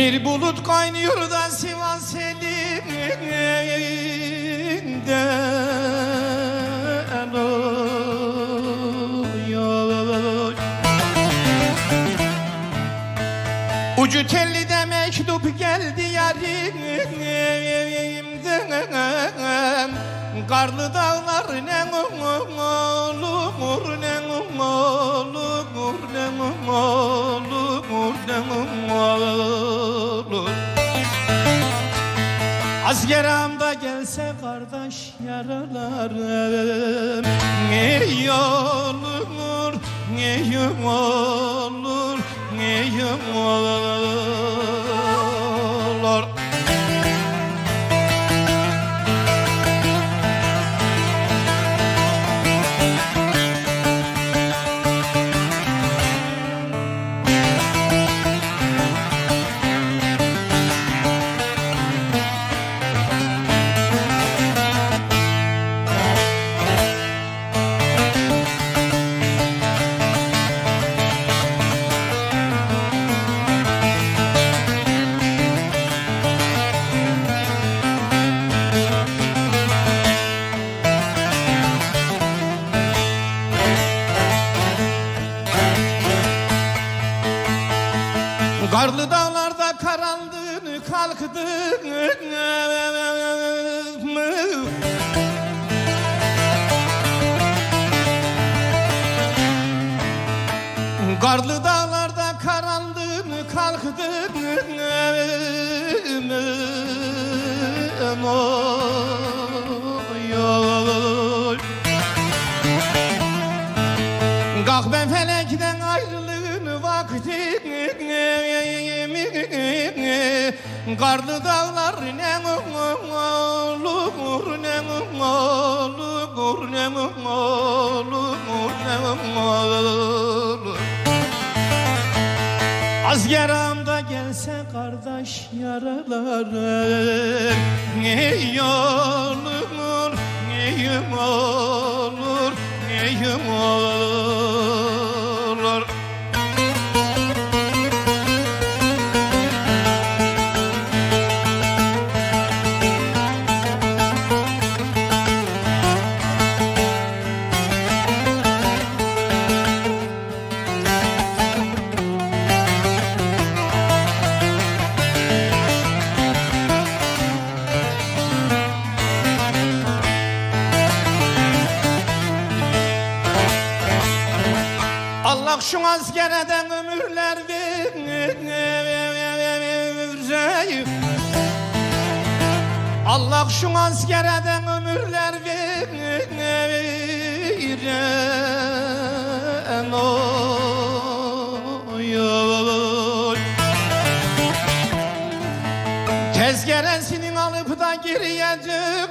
Bir bulut kaynıyor da Sivas oluyor. Ucu telli de mektup geldi yarimden. Karlı dağlar ne Ağamda gelse kardeş yaralarım. Ne olur, ne olur, Karlı dağlarda karandın kalktın mı? Karlı dağlarda karandın kalktın mı? Karlı dağlar ne olur ne olur ne olur ne olur. Asker ağamda gelse kardeş yaralarım Ne olur, ne olur, ne olur askereden ömürler vereyim Allah şu askereden ömürler veren oy. Tezkeresinin alıp da gireceğim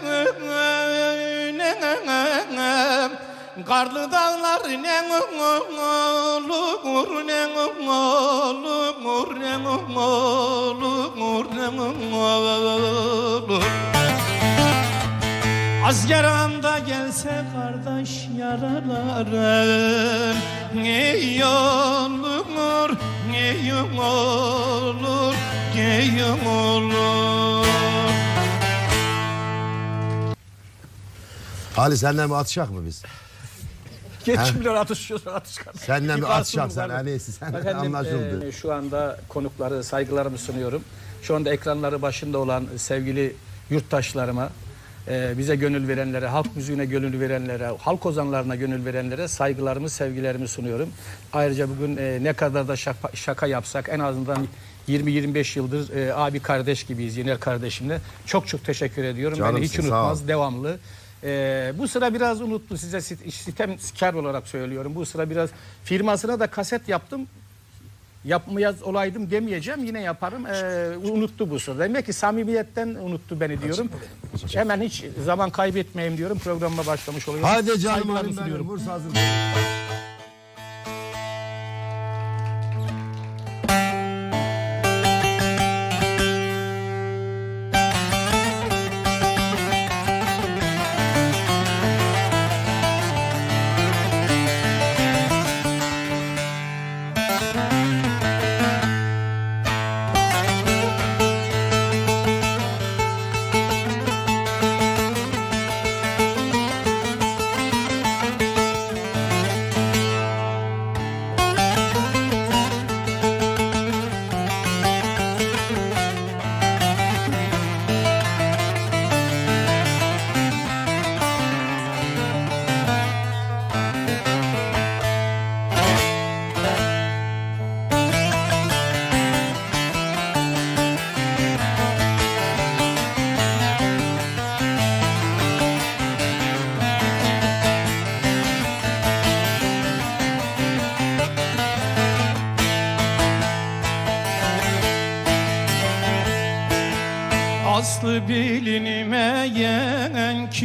Karlı dağlar ne olur ne olur ne olur ne olur Asker gelse kardeş yaralarım Ne olur, ne olur, ne olur Ali senden mi atışak mı biz? Geçimler atışıyor atışkan. Senden mi İfasını atışak sen? bunlar. En iyisi sen Efendim, anlaşıldı. e, şu anda konukları, saygılarımı sunuyorum. Şu anda ekranları başında olan sevgili yurttaşlarıma, e, bize gönül verenlere, halk müziğine gönül verenlere, halk ozanlarına gönül verenlere saygılarımı, sevgilerimi sunuyorum. Ayrıca bugün e, ne kadar da şaka, şaka yapsak en azından 20-25 yıldır e, abi kardeş gibiyiz Yener kardeşimle. Çok çok teşekkür ediyorum. Beni Canımsın, hiç sağ ol. unutmaz, devamlı. Ee, bu sıra biraz unuttu size sitemkar olarak söylüyorum. Bu sıra biraz firmasına da kaset yaptım. Yapmayaz olaydım demeyeceğim yine yaparım. Ee, unuttu bu sıra. Demek ki samimiyetten unuttu beni diyorum. Hemen hiç zaman kaybetmeyeyim diyorum. Programıma başlamış oluyorum. Hadi canım Saygılarımı sunuyorum. Bursa hazır.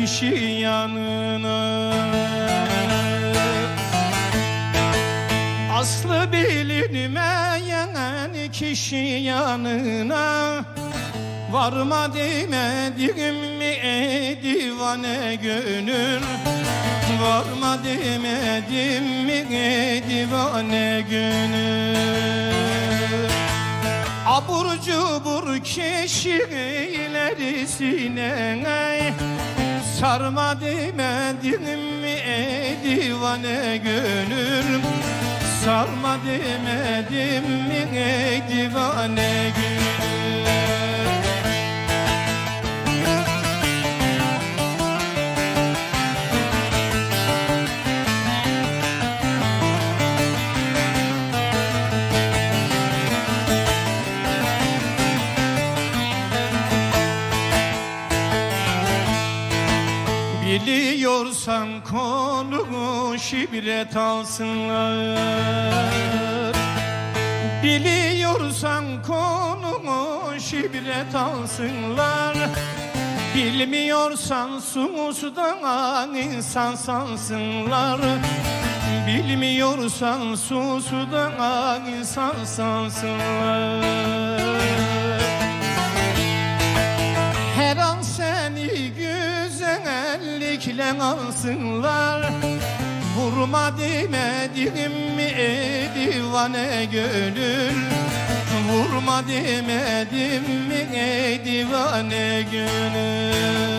Kişi yanına. Aslı bilinmeyen kişi yanına. Varma demedim mi ey divane gönül? Varma demedim mi ey divane gönül? Abur cubur kişilerisine Sarma demedim mi ey divane gönül? Sarma demedim mi ey divane gönül Biliyorsan konumu şibret alsınlar. Biliyorsan konumu şibret alsınlar. Bilmiyorsan susudan insan sansınlar. Bilmiyorsan susudan insan sansınlar güzellikle alsınlar. Vurma demedim mi ey divane gönül? Vurma demedim mi ey divane gönül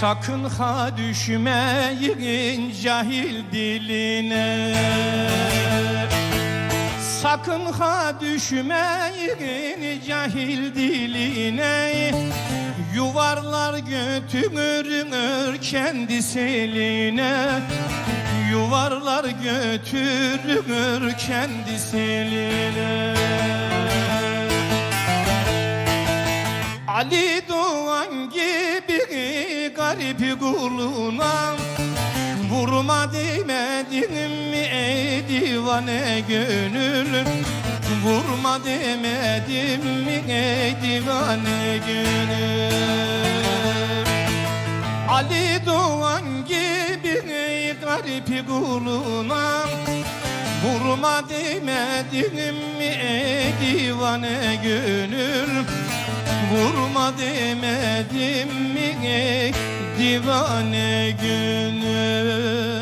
Sakın ha düşmeyin cahil diline. Sakın ha düşmeyin cahil diline. Yuvarlar götürür kendi eline Yuvarlar götürür kendi eline Ali Doğan gibi garip kuluna Vurma demedim mi ey divane gönül? Vurma demedim mi ey divane gönül? Ali Doğan gibi garip kuluna Vurma demedim mi ey divane gönül Vurma demedim mi? Divane gönül